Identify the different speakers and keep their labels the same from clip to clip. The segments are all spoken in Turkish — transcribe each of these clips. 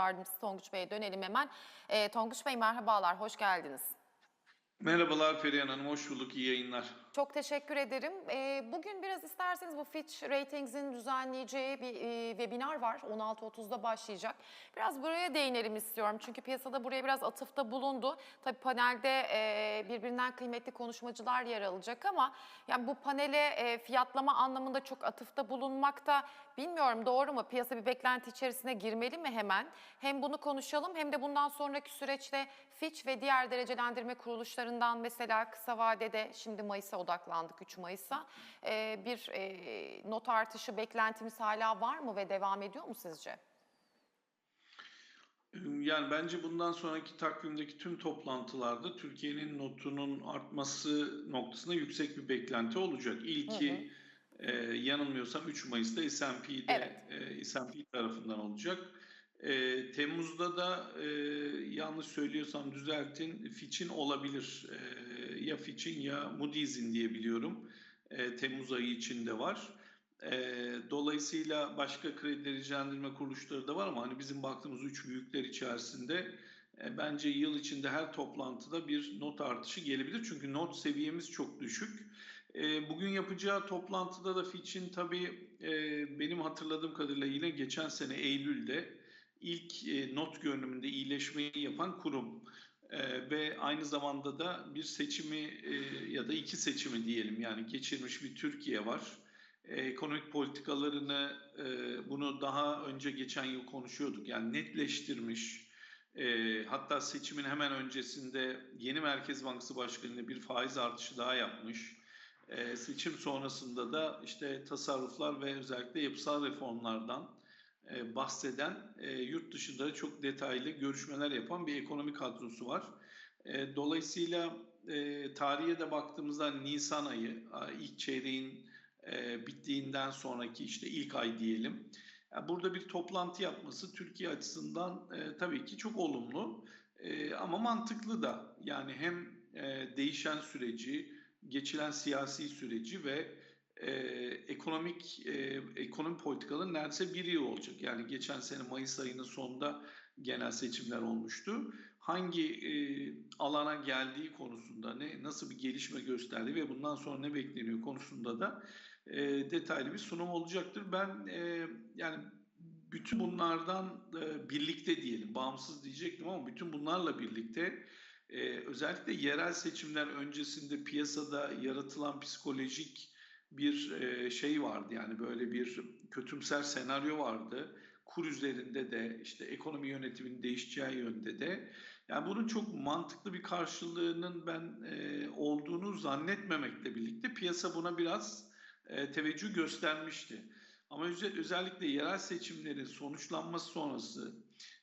Speaker 1: Yardımcısı Tonguç Bey'e dönelim hemen. Ee, Tonguç Bey merhabalar, hoş geldiniz.
Speaker 2: Merhabalar Perihan Hanım, hoş bulduk, iyi yayınlar.
Speaker 1: Çok teşekkür ederim. Ee, bugün biraz isterseniz bu Fitch Ratings'in düzenleyeceği bir e, webinar var. 16.30'da başlayacak. Biraz buraya değinelim istiyorum. Çünkü piyasada buraya biraz atıfta bulundu. Tabii panelde e, birbirinden kıymetli konuşmacılar yer alacak ama yani bu panele e, fiyatlama anlamında çok atıfta bulunmak da bilmiyorum doğru mu? Piyasa bir beklenti içerisine girmeli mi hemen? Hem bunu konuşalım hem de bundan sonraki süreçte Fitch ve diğer derecelendirme kuruluşlarından mesela kısa vadede şimdi Mayıs'a odaklandık 3 Mayıs'a e, bir e, not artışı beklentimiz hala var mı ve devam ediyor mu sizce?
Speaker 2: Yani bence bundan sonraki takvimdeki tüm toplantılarda Türkiye'nin notunun artması noktasında yüksek bir beklenti olacak. İlki e, yanılmıyorsam 3 Mayıs'ta S&P'de
Speaker 1: Evet.
Speaker 2: e, S&P tarafından olacak. E, Temmuz'da da e, yanlış söylüyorsam düzeltin Fitch'in olabilir. E, ya Fitch'in ya Moody's'in diye biliyorum. E, Temmuz ayı içinde var. E, dolayısıyla başka kredi derecelendirme kuruluşları da var ama hani bizim baktığımız üç büyükler içerisinde e, bence yıl içinde her toplantıda bir not artışı gelebilir. Çünkü not seviyemiz çok düşük. E, bugün yapacağı toplantıda da Fitch'in tabii e, benim hatırladığım kadarıyla yine geçen sene Eylül'de ilk e, not görünümünde iyileşmeyi yapan kurum. Ee, ve aynı zamanda da bir seçimi e, ya da iki seçimi diyelim yani geçirmiş bir Türkiye var. Ee, ekonomik politikalarını e, bunu daha önce geçen yıl konuşuyorduk yani netleştirmiş. E, hatta seçimin hemen öncesinde yeni Merkez Bankası Başkanı'yla bir faiz artışı daha yapmış. E, seçim sonrasında da işte tasarruflar ve özellikle yapısal reformlardan e, bahseden e, yurt dışında çok detaylı görüşmeler yapan bir ekonomi kadrosu var. E, dolayısıyla e, tarihe de baktığımızda Nisan ayı ilk çeyreğin e, bittiğinden sonraki işte ilk ay diyelim. Burada bir toplantı yapması Türkiye açısından e, tabii ki çok olumlu e, ama mantıklı da. Yani hem e, değişen süreci, geçilen siyasi süreci ve e, ekonomik e, ekonomi politikaların neredeyse bir yıl olacak. Yani geçen sene Mayıs ayının sonunda genel seçimler olmuştu. Hangi e, alana geldiği konusunda ne nasıl bir gelişme gösterdi ve bundan sonra ne bekleniyor konusunda da e, detaylı bir sunum olacaktır. Ben e, yani bütün bunlardan e, birlikte diyelim, bağımsız diyecektim ama bütün bunlarla birlikte e, özellikle yerel seçimler öncesinde piyasada yaratılan psikolojik bir e, şey vardı yani böyle bir kötümser senaryo vardı. Kur üzerinde de işte ekonomi yönetiminin değişeceği yönde de yani bunun çok mantıklı bir karşılığının ben e, olduğunu zannetmemekle birlikte piyasa buna biraz e, teveccüh göstermişti. Ama özellikle yerel seçimlerin sonuçlanması sonrası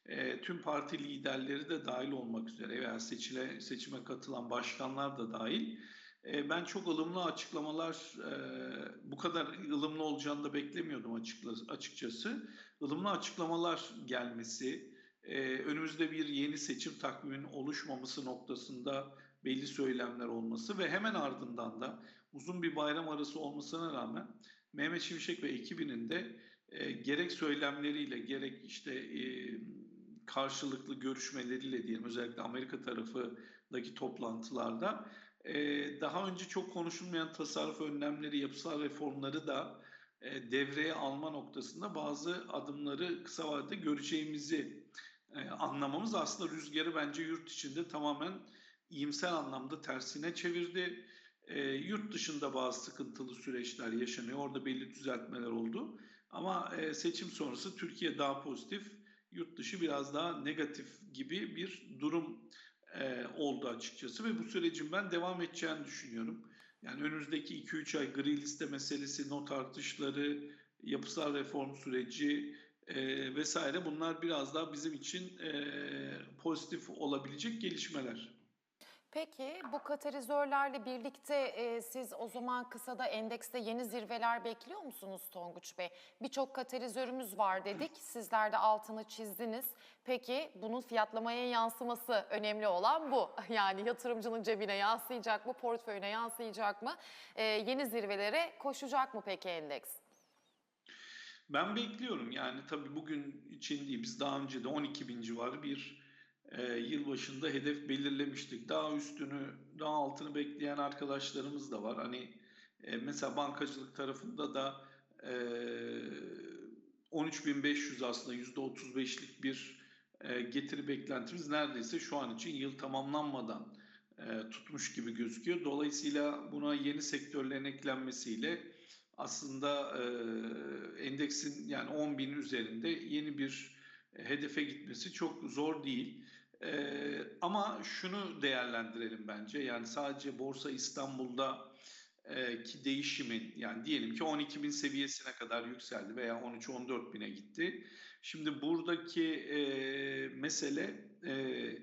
Speaker 2: e, tüm parti liderleri de dahil olmak üzere veya seçile, seçime katılan başkanlar da dahil ben çok ılımlı açıklamalar, e, bu kadar ılımlı olacağını da beklemiyordum açıkçası. Ilımlı açıklamalar gelmesi, e, önümüzde bir yeni seçim takviminin oluşmaması noktasında belli söylemler olması ve hemen ardından da uzun bir bayram arası olmasına rağmen Mehmet Şimşek ve ekibinin de gerek söylemleriyle gerek işte karşılıklı görüşmeleriyle diyelim özellikle Amerika tarafındaki toplantılarda daha önce çok konuşulmayan tasarruf önlemleri, yapısal reformları da devreye alma noktasında bazı adımları kısa vadede göreceğimizi anlamamız aslında rüzgarı bence yurt içinde tamamen iyimser anlamda tersine çevirdi. yurt dışında bazı sıkıntılı süreçler yaşanıyor. Orada belli düzeltmeler oldu. Ama seçim sonrası Türkiye daha pozitif, yurt dışı biraz daha negatif gibi bir durum e, oldu açıkçası ve bu sürecin ben devam edeceğini düşünüyorum. Yani önümüzdeki 2-3 ay gri liste meselesi, not artışları, yapısal reform süreci e, vesaire bunlar biraz daha bizim için e, pozitif olabilecek gelişmeler.
Speaker 1: Peki bu katalizörlerle birlikte e, siz o zaman kısada endekste yeni zirveler bekliyor musunuz Tonguç Bey? Birçok katalizörümüz var dedik. Sizler de altını çizdiniz. Peki bunun fiyatlamaya yansıması önemli olan bu. Yani yatırımcının cebine yansıyacak mı, portföyüne yansıyacak mı? E, yeni zirvelere koşacak mı peki endeks?
Speaker 2: Ben bekliyorum yani tabii bugün için değil biz daha önce de 12 bin civarı bir e, yıl başında hedef belirlemiştik. Daha üstünü daha altını bekleyen arkadaşlarımız da var. Hani e, mesela bankacılık tarafında da e, 13.500 aslında %35'lik bir e, getiri beklentimiz neredeyse şu an için yıl tamamlanmadan e, tutmuş gibi gözüküyor. Dolayısıyla buna yeni sektörlerin eklenmesiyle aslında e, endeksin yani 10 bin üzerinde yeni bir hedefe gitmesi çok zor değil. E, ama şunu değerlendirelim bence yani sadece Borsa İstanbul'da e, ki değişimin yani diyelim ki 12 bin seviyesine kadar yükseldi veya 13-14 bine gitti. Şimdi buradaki e, mesele e,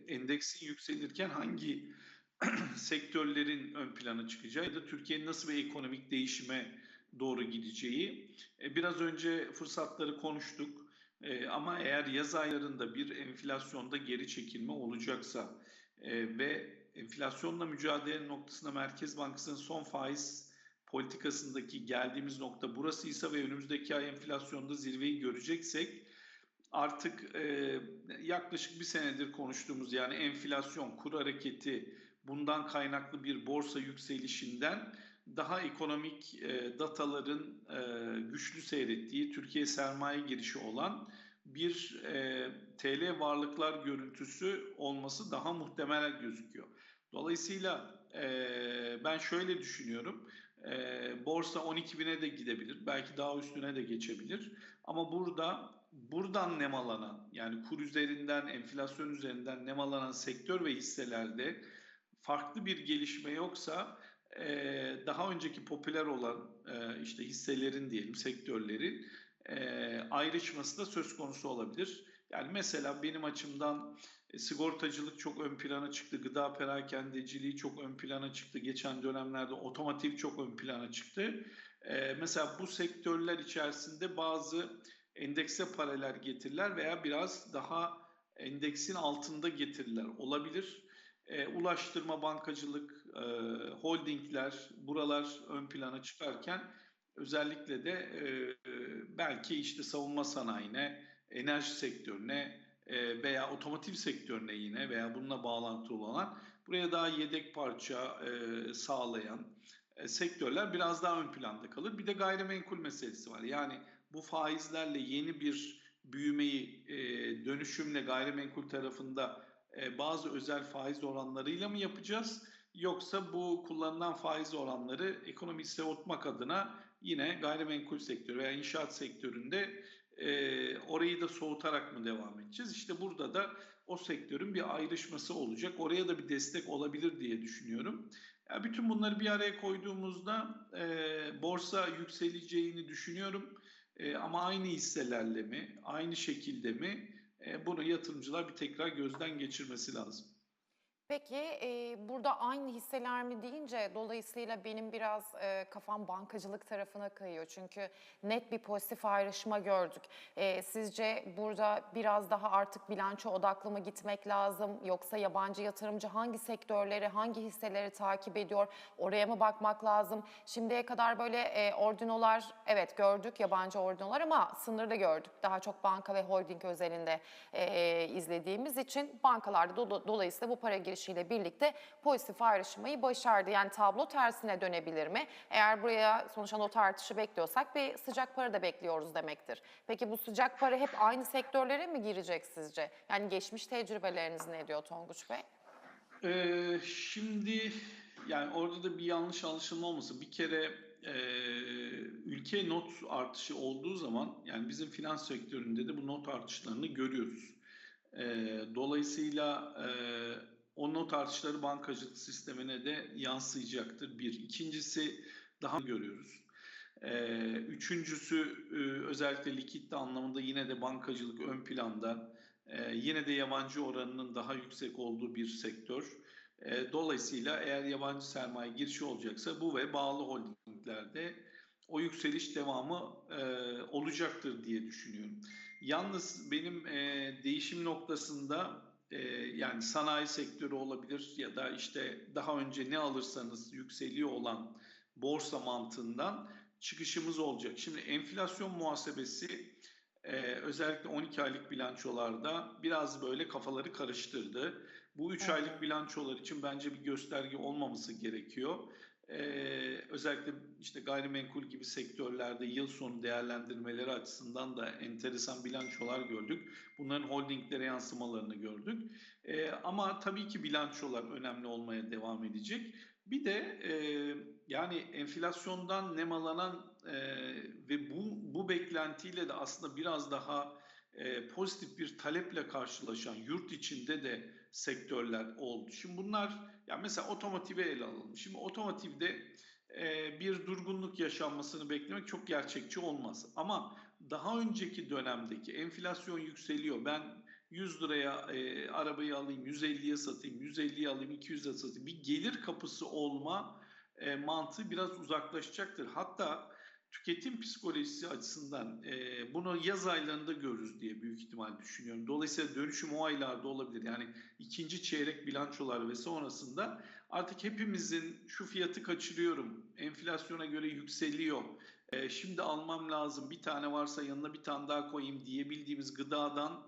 Speaker 2: endeksin yükselirken hangi sektörlerin ön plana çıkacağı ya da Türkiye'nin nasıl bir ekonomik değişime doğru gideceği. E, biraz önce fırsatları konuştuk. E, ama eğer yaz aylarında bir enflasyonda geri çekilme olacaksa e, ve enflasyonla mücadele noktasında Merkez Bankası'nın son faiz politikasındaki geldiğimiz nokta burasıysa ve önümüzdeki ay enflasyonda zirveyi göreceksek artık e, yaklaşık bir senedir konuştuğumuz yani enflasyon, kur hareketi bundan kaynaklı bir borsa yükselişinden daha ekonomik e, dataların e, güçlü seyrettiği Türkiye sermaye girişi olan bir e, TL varlıklar görüntüsü olması daha muhtemel gözüküyor. Dolayısıyla e, ben şöyle düşünüyorum. E, borsa 12 bine de gidebilir. Belki daha üstüne de geçebilir. Ama burada buradan nemalanan yani kur üzerinden, enflasyon üzerinden nemalanan sektör ve hisselerde farklı bir gelişme yoksa e, daha önceki popüler olan e, işte hisselerin diyelim sektörlerin e, ayrışması da söz konusu olabilir. Yani mesela benim açımdan e, sigortacılık çok ön plana çıktı, gıda perakendeciliği çok ön plana çıktı. Geçen dönemlerde otomotiv çok ön plana çıktı. E, mesela bu sektörler içerisinde bazı endekse paralel getiriler veya biraz daha endeksin altında getiriler olabilir. E, ulaştırma, bankacılık, e, holdingler buralar ön plana çıkarken özellikle de e, belki işte savunma sanayine, enerji sektörüne e, veya otomotiv sektörüne yine veya bununla bağlantılı olan buraya daha yedek parça e, sağlayan e, sektörler biraz daha ön planda kalır. Bir de gayrimenkul meselesi var. Yani bu faizlerle yeni bir büyümeyi e, dönüşümle gayrimenkul tarafında e, bazı özel faiz oranlarıyla mı yapacağız? Yoksa bu kullanılan faiz oranları ekonomiyi soğutmak adına yine gayrimenkul sektörü veya inşaat sektöründe e, orayı da soğutarak mı devam edeceğiz? İşte burada da o sektörün bir ayrışması olacak. Oraya da bir destek olabilir diye düşünüyorum. Ya bütün bunları bir araya koyduğumuzda e, borsa yükseleceğini düşünüyorum. E, ama aynı hisselerle mi, aynı şekilde mi? E, bunu yatırımcılar bir tekrar gözden geçirmesi lazım.
Speaker 1: Peki e, burada aynı hisseler mi deyince dolayısıyla benim biraz e, kafam bankacılık tarafına kayıyor. Çünkü net bir pozitif ayrışma gördük. E, sizce burada biraz daha artık bilanço odaklı mı gitmek lazım? Yoksa yabancı yatırımcı hangi sektörleri, hangi hisseleri takip ediyor? Oraya mı bakmak lazım? Şimdiye kadar böyle e, ordinolar evet gördük yabancı ordinolar ama sınırlı gördük. Daha çok banka ve holding özelinde e, izlediğimiz için bankalarda do- dolayısıyla bu para girişiyle birlikte pozitif ayrışmayı başardı. Yani tablo tersine dönebilir mi? Eğer buraya sonuçta not artışı bekliyorsak bir sıcak para da bekliyoruz demektir. Peki bu sıcak para hep aynı sektörlere mi girecek sizce? Yani geçmiş tecrübeleriniz ne diyor Tonguç Bey?
Speaker 2: Ee, şimdi yani orada da bir yanlış anlaşılma olmasın. Bir kere e, ülke not artışı olduğu zaman yani bizim finans sektöründe de bu not artışlarını görüyoruz. E, dolayısıyla e, o not artışları bankacılık sistemine de yansıyacaktır. Bir. İkincisi daha görüyoruz. Ee, üçüncüsü e, özellikle likitte anlamında yine de bankacılık ön planda. Ee, yine de yabancı oranının daha yüksek olduğu bir sektör. Ee, dolayısıyla eğer yabancı sermaye girişi olacaksa bu ve bağlı holdinglerde o yükseliş devamı e, olacaktır diye düşünüyorum. Yalnız benim e, değişim noktasında e, yani sanayi sektörü olabilir ya da işte daha önce ne alırsanız yükseliyor olan borsa mantığından çıkışımız olacak. Şimdi enflasyon muhasebesi e, özellikle 12 aylık bilançolarda biraz böyle kafaları karıştırdı. Bu 3
Speaker 1: Evet.
Speaker 2: aylık bilançolar için bence bir gösterge olmaması gerekiyor. Ee, özellikle işte gayrimenkul gibi sektörlerde yıl sonu değerlendirmeleri açısından da enteresan bilançolar gördük. Bunların holdinglere yansımalarını gördük. Ee, ama tabii ki bilançolar önemli olmaya devam edecek. Bir de e, yani enflasyondan nemalanan e, ve bu, bu beklentiyle de aslında biraz daha e, pozitif bir taleple karşılaşan yurt içinde de sektörler oldu. Şimdi bunlar ya mesela otomotive ele alalım. Şimdi otomotivde e, bir durgunluk yaşanmasını beklemek çok gerçekçi olmaz. Ama daha önceki dönemdeki enflasyon yükseliyor. Ben 100 liraya e, arabayı alayım, 150'ye satayım, 150'ye alayım, 200'e satayım. Bir gelir kapısı olma e, mantığı biraz uzaklaşacaktır. Hatta tüketim psikolojisi açısından e, bunu yaz aylarında görürüz diye büyük ihtimal düşünüyorum. Dolayısıyla dönüşüm o aylarda olabilir. Yani ikinci çeyrek bilançolar ve sonrasında artık hepimizin şu fiyatı kaçırıyorum, enflasyona göre yükseliyor, e, şimdi almam lazım, bir tane varsa yanına bir tane daha koyayım diyebildiğimiz gıdadan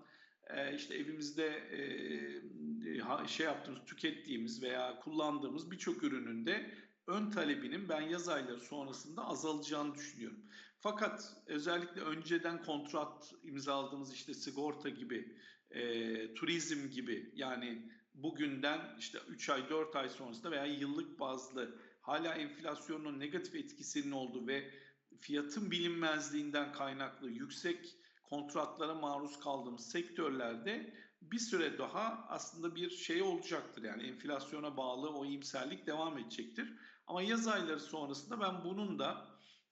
Speaker 2: e, işte evimizde e, ha- şey yaptığımız, tükettiğimiz veya kullandığımız birçok ürünün de ön talebinin ben yaz ayları sonrasında azalacağını düşünüyorum. Fakat özellikle önceden kontrat imzaladığımız işte sigorta gibi, e, turizm gibi yani bugünden işte 3 ay 4 ay sonrasında veya yıllık bazlı hala enflasyonun negatif etkisinin olduğu ve fiyatın bilinmezliğinden kaynaklı yüksek kontratlara maruz kaldığımız sektörlerde bir süre daha aslında bir şey olacaktır. Yani enflasyona bağlı o iyimserlik devam edecektir. Ama yaz ayları sonrasında ben bunun da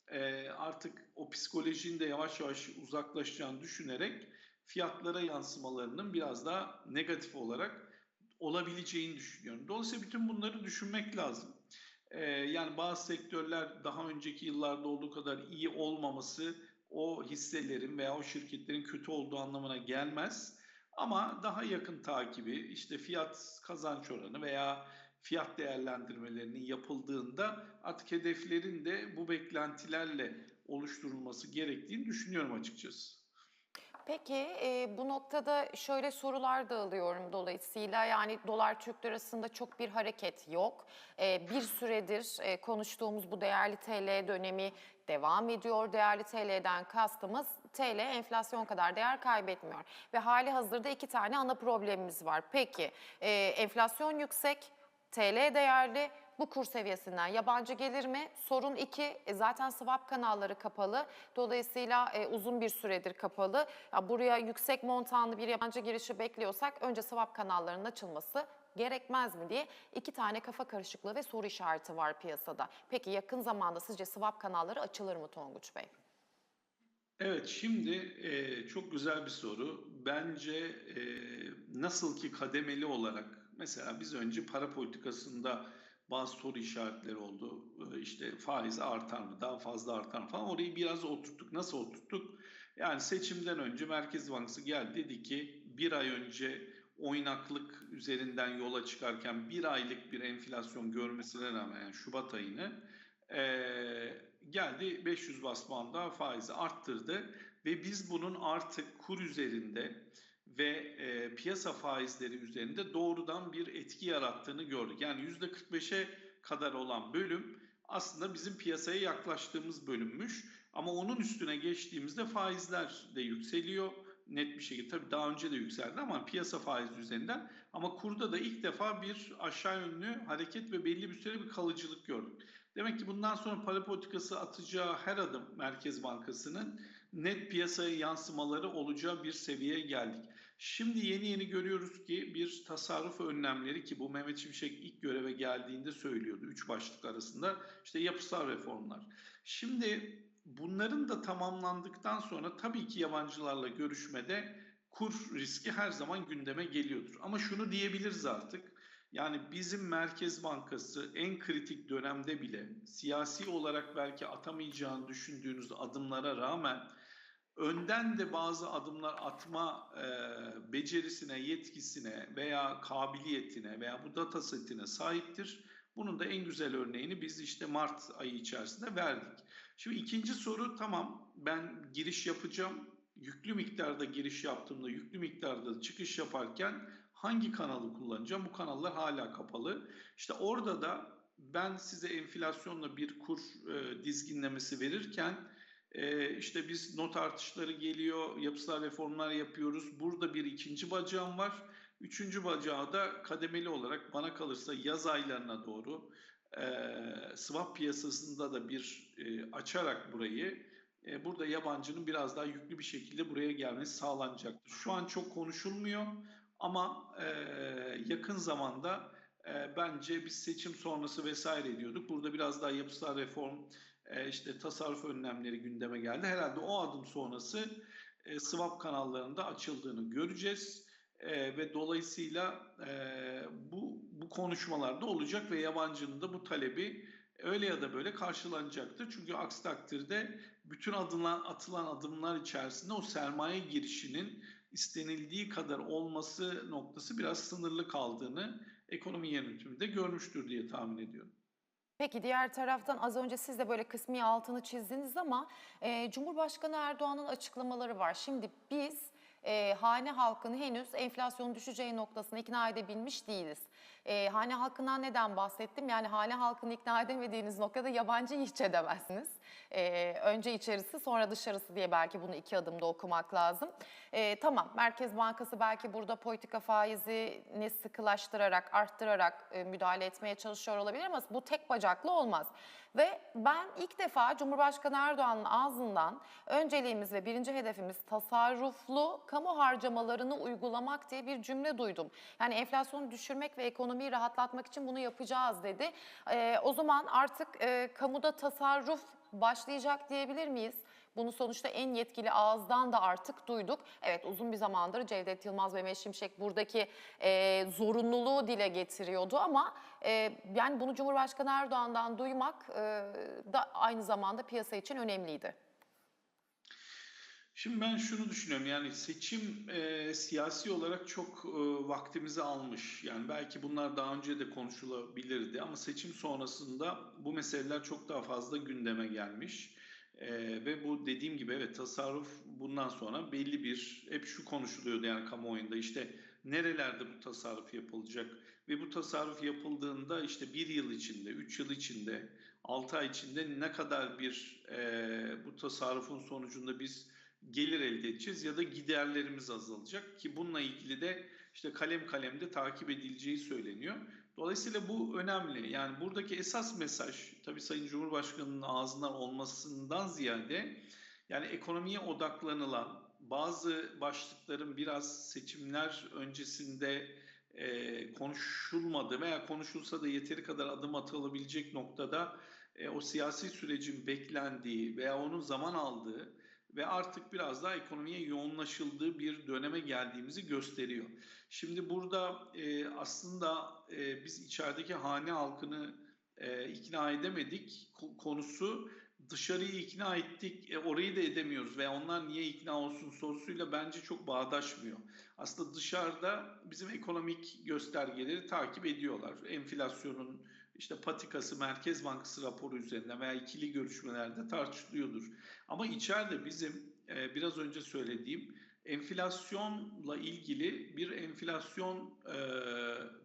Speaker 2: e, artık o psikolojinin de yavaş yavaş uzaklaşacağını düşünerek fiyatlara yansımalarının biraz daha negatif olarak olabileceğini düşünüyorum. Dolayısıyla bütün bunları düşünmek lazım. E, yani bazı sektörler daha önceki yıllarda olduğu kadar iyi olmaması o hisselerin veya o şirketlerin kötü olduğu anlamına gelmez. Ama daha yakın takibi işte fiyat kazanç oranı veya fiyat değerlendirmelerinin yapıldığında artık hedeflerin de bu beklentilerle oluşturulması gerektiğini düşünüyorum açıkçası.
Speaker 1: Peki e, bu noktada şöyle sorular da alıyorum dolayısıyla yani dolar Türk lirasında çok bir hareket yok. E, bir süredir e, konuştuğumuz bu değerli TL dönemi devam ediyor. Değerli TL'den kastımız TL enflasyon kadar değer kaybetmiyor. Ve hali hazırda iki tane ana problemimiz var. Peki e, enflasyon yüksek, TL değerli bu kur seviyesinden yabancı gelir mi? Sorun 2 zaten swap kanalları kapalı. Dolayısıyla e, uzun bir süredir kapalı. Ya, buraya yüksek montanlı bir yabancı girişi bekliyorsak önce swap kanallarının açılması gerekmez mi diye iki tane kafa karışıklığı ve soru işareti var piyasada. Peki yakın zamanda sizce swap kanalları açılır mı Tonguç Bey?
Speaker 2: Evet, şimdi e, çok güzel bir soru. Bence e, nasıl ki kademeli olarak mesela biz önce para politikasında bazı soru işaretleri oldu. E, işte faiz artar mı, daha fazla artar mı falan. Orayı biraz oturttuk. Nasıl oturttuk? Yani seçimden önce Merkez Bankası geldi dedi ki bir ay önce oynaklık üzerinden yola çıkarken bir aylık bir enflasyon görmesine rağmen yani Şubat ayını ee, geldi 500 bas daha faizi arttırdı ve biz bunun artık kur üzerinde ve e, piyasa faizleri üzerinde doğrudan bir etki yarattığını gördük. Yani %45'e kadar olan bölüm aslında bizim piyasaya yaklaştığımız bölümmüş. Ama onun üstüne geçtiğimizde faizler de yükseliyor net bir şekilde. Tabii daha önce de yükseldi ama piyasa faizi üzerinden. Ama kurda da ilk defa bir aşağı yönlü hareket ve belli bir süre bir kalıcılık gördük. Demek ki bundan sonra para politikası atacağı her adım Merkez Bankası'nın net piyasaya yansımaları olacağı bir seviyeye geldik. Şimdi yeni yeni görüyoruz ki bir tasarruf önlemleri ki bu Mehmet Şimşek ilk göreve geldiğinde söylüyordu. Üç başlık arasında işte yapısal reformlar. Şimdi bunların da tamamlandıktan sonra tabii ki yabancılarla görüşmede kur riski her zaman gündeme geliyordur. Ama şunu diyebiliriz artık. Yani bizim Merkez Bankası en kritik dönemde bile siyasi olarak belki atamayacağını düşündüğünüz adımlara rağmen önden de bazı adımlar atma e, becerisine, yetkisine veya kabiliyetine veya bu data setine sahiptir. Bunun da en güzel örneğini biz işte Mart ayı içerisinde verdik. Şimdi ikinci soru tamam ben giriş yapacağım. Yüklü miktarda giriş yaptığımda, yüklü miktarda çıkış yaparken hangi kanalı kullanacağım? Bu kanallar hala kapalı. İşte orada da ben size enflasyonla bir kur e, dizginlemesi verirken e, işte biz not artışları geliyor, yapısal reformlar yapıyoruz. Burada bir ikinci bacağım var. Üçüncü bacağı da kademeli olarak bana kalırsa yaz aylarına doğru e, swap piyasasında da bir e, açarak burayı e, burada yabancının biraz daha yüklü bir şekilde buraya gelmesi sağlanacaktır. Şu an çok konuşulmuyor ama e, yakın zamanda e, bence biz seçim sonrası vesaire diyorduk. Burada biraz daha yapısal reform, e, işte tasarruf önlemleri gündeme geldi. Herhalde o adım sonrası e, swap kanallarında açıldığını göreceğiz. E, ve dolayısıyla e, bu bu konuşmalarda olacak ve yabancının da bu talebi öyle ya da böyle karşılanacaktır. Çünkü aksi takdirde bütün adımlar, atılan adımlar içerisinde o sermaye girişinin istenildiği kadar olması noktası biraz sınırlı kaldığını ekonomi yönetimi de görmüştür diye tahmin ediyorum.
Speaker 1: Peki diğer taraftan az önce siz de böyle kısmi altını çizdiniz ama e, Cumhurbaşkanı Erdoğan'ın açıklamaları var. Şimdi biz e, hane halkını henüz enflasyonun düşeceği noktasına ikna edebilmiş değiliz. E, hane halkından neden bahsettim? Yani hane halkını ikna edemediğiniz noktada yabancı hiç edemezsiniz. E, önce içerisi sonra dışarısı diye belki bunu iki adımda okumak lazım. E, tamam Merkez Bankası belki burada politika faizini sıkılaştırarak, arttırarak e, müdahale etmeye çalışıyor olabilir ama bu tek bacaklı olmaz. Ve ben ilk defa Cumhurbaşkanı Erdoğan'ın ağzından önceliğimiz ve birinci hedefimiz tasarruflu kamu harcamalarını uygulamak diye bir cümle duydum. Yani enflasyonu düşürmek ve ekonomiyi rahatlatmak için bunu yapacağız dedi. Ee, o zaman artık e, kamuda tasarruf başlayacak diyebilir miyiz? Bunu sonuçta en yetkili ağızdan da artık duyduk. Evet uzun bir zamandır Cevdet Yılmaz ve Mehmet Şimşek buradaki e, zorunluluğu dile getiriyordu ama e, yani bunu Cumhurbaşkanı Erdoğan'dan duymak e, da aynı zamanda piyasa için önemliydi.
Speaker 2: Şimdi ben şunu düşünüyorum yani seçim e, siyasi olarak çok e, vaktimizi almış. Yani belki bunlar daha önce de konuşulabilirdi ama seçim sonrasında bu meseleler çok daha fazla gündeme gelmiş. E, ve bu dediğim gibi evet tasarruf bundan sonra belli bir hep şu konuşuluyordu yani kamuoyunda işte nerelerde bu tasarruf yapılacak ve bu tasarruf yapıldığında işte bir yıl içinde, üç yıl içinde, altı ay içinde ne kadar bir e, bu tasarrufun sonucunda biz gelir elde edeceğiz ya da giderlerimiz azalacak ki bununla ilgili de işte kalem kalemde takip edileceği söyleniyor. Dolayısıyla bu önemli. Yani buradaki esas mesaj tabii Sayın Cumhurbaşkanı'nın ağzından olmasından ziyade yani ekonomiye odaklanılan bazı başlıkların biraz seçimler öncesinde e, konuşulmadı veya konuşulsa da yeteri kadar adım atılabilecek noktada e, o siyasi sürecin beklendiği veya onun zaman aldığı ve artık biraz daha ekonomiye yoğunlaşıldığı bir döneme geldiğimizi gösteriyor. Şimdi burada e, aslında e, biz içerideki hane halkını e, ikna edemedik konusu dışarıyı ikna ettik e, orayı da edemiyoruz ve onlar niye ikna olsun sorusuyla bence çok bağdaşmıyor. Aslında dışarıda bizim ekonomik göstergeleri takip ediyorlar. Enflasyonun işte patikası Merkez Bankası raporu üzerinden veya ikili görüşmelerde tartışılıyordur. Ama içeride bizim e, biraz önce söylediğim enflasyonla ilgili bir enflasyon e,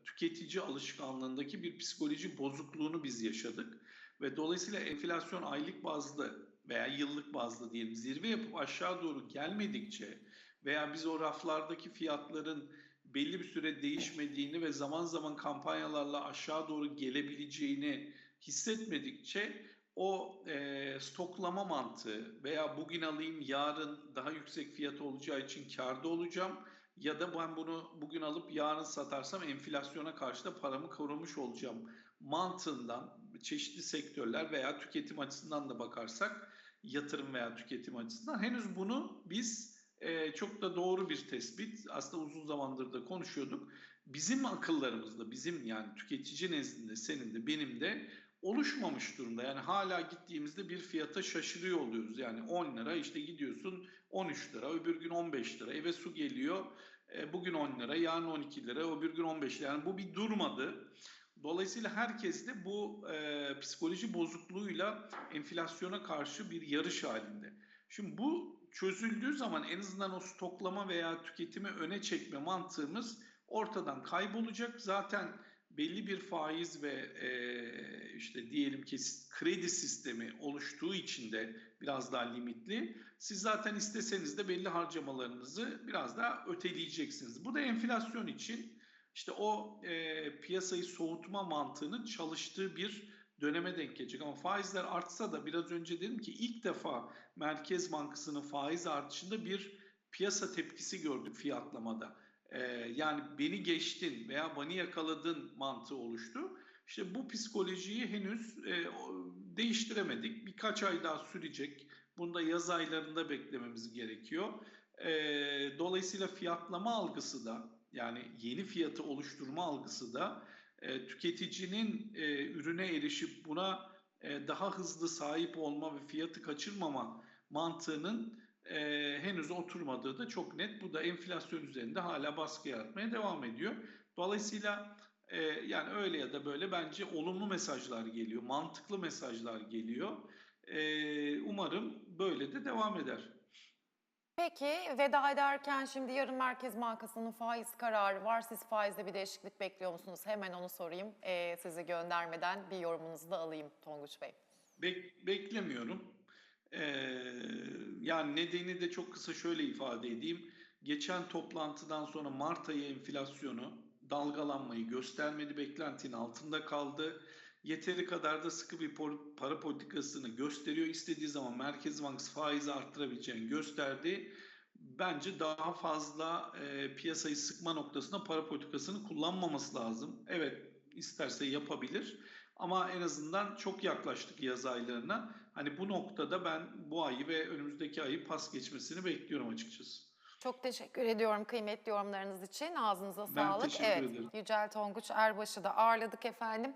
Speaker 2: tüketici alışkanlığındaki bir psikoloji bozukluğunu biz yaşadık. Ve dolayısıyla enflasyon aylık bazlı veya yıllık bazlı diyelim zirve yapıp aşağı doğru gelmedikçe veya biz o raflardaki fiyatların belli bir süre değişmediğini ve zaman zaman kampanyalarla aşağı doğru gelebileceğini hissetmedikçe o e, stoklama mantığı veya bugün alayım yarın daha yüksek fiyat olacağı için karda olacağım ya da ben bunu bugün alıp yarın satarsam enflasyona karşı da paramı korumuş olacağım mantığından çeşitli sektörler veya tüketim açısından da bakarsak yatırım veya tüketim açısından henüz bunu biz e, çok da doğru bir tespit aslında uzun zamandır da konuşuyorduk. Bizim akıllarımızda bizim yani tüketici nezdinde senin de benim de oluşmamış durumda. Yani hala gittiğimizde bir fiyata şaşırıyor oluyoruz. Yani 10 lira işte gidiyorsun 13 lira, öbür gün 15 lira. Eve su geliyor. E, bugün 10 lira, yarın 12 lira, öbür gün 15 lira. Yani bu bir durmadı. Dolayısıyla herkes de bu e, psikoloji bozukluğuyla enflasyona karşı bir yarış halinde. Şimdi bu çözüldüğü zaman en azından o stoklama veya tüketimi öne çekme mantığımız ortadan kaybolacak. Zaten belli bir faiz ve e, işte diyelim ki kredi sistemi oluştuğu için de biraz daha limitli. Siz zaten isteseniz de belli harcamalarınızı biraz daha öteleyeceksiniz. Bu da enflasyon için işte o e, piyasayı soğutma mantığının çalıştığı bir döneme denk gelecek. Ama faizler artsa da biraz önce dedim ki ilk defa Merkez Bankası'nın faiz artışında bir piyasa tepkisi gördük fiyatlamada. Ee, yani beni geçtin veya beni yakaladın mantığı oluştu. İşte bu psikolojiyi henüz e, değiştiremedik. Birkaç ay daha sürecek. Bunda yaz aylarında beklememiz gerekiyor. E, dolayısıyla fiyatlama algısı da yani yeni fiyatı oluşturma algısı da e, tüketicinin e, ürüne erişip buna e, daha hızlı sahip olma ve fiyatı kaçırmama mantığının e, henüz oturmadığı da çok net. Bu da enflasyon üzerinde hala baskı yaratmaya devam ediyor. Dolayısıyla e, yani öyle ya da böyle bence olumlu mesajlar geliyor, mantıklı mesajlar geliyor. E, umarım böyle de devam eder.
Speaker 1: Peki veda ederken şimdi yarın Merkez Bankası'nın faiz kararı var. Siz faizde bir değişiklik bekliyor musunuz? Hemen onu sorayım. Ee, sizi göndermeden bir yorumunuzu da alayım Tonguç Bey.
Speaker 2: Bek, beklemiyorum. Ee, yani nedeni de çok kısa şöyle ifade edeyim. Geçen toplantıdan sonra Mart ayı enflasyonu dalgalanmayı göstermedi, beklentinin altında kaldı. Yeteri kadar da sıkı bir para politikasını gösteriyor. İstediği zaman Merkez Bankası faizi arttırabileceğini gösterdi. Bence daha fazla e, piyasayı sıkma noktasında para politikasını kullanmaması lazım. Evet isterse yapabilir. Ama en azından çok yaklaştık yaz aylarına. Hani bu noktada ben bu ayı ve önümüzdeki ayı pas geçmesini bekliyorum açıkçası.
Speaker 1: Çok teşekkür ediyorum kıymetli yorumlarınız için. Ağzınıza
Speaker 2: Ben
Speaker 1: sağlık. evet,
Speaker 2: ederim.
Speaker 1: Yücel Tonguç Erbaş'ı da ağırladık efendim.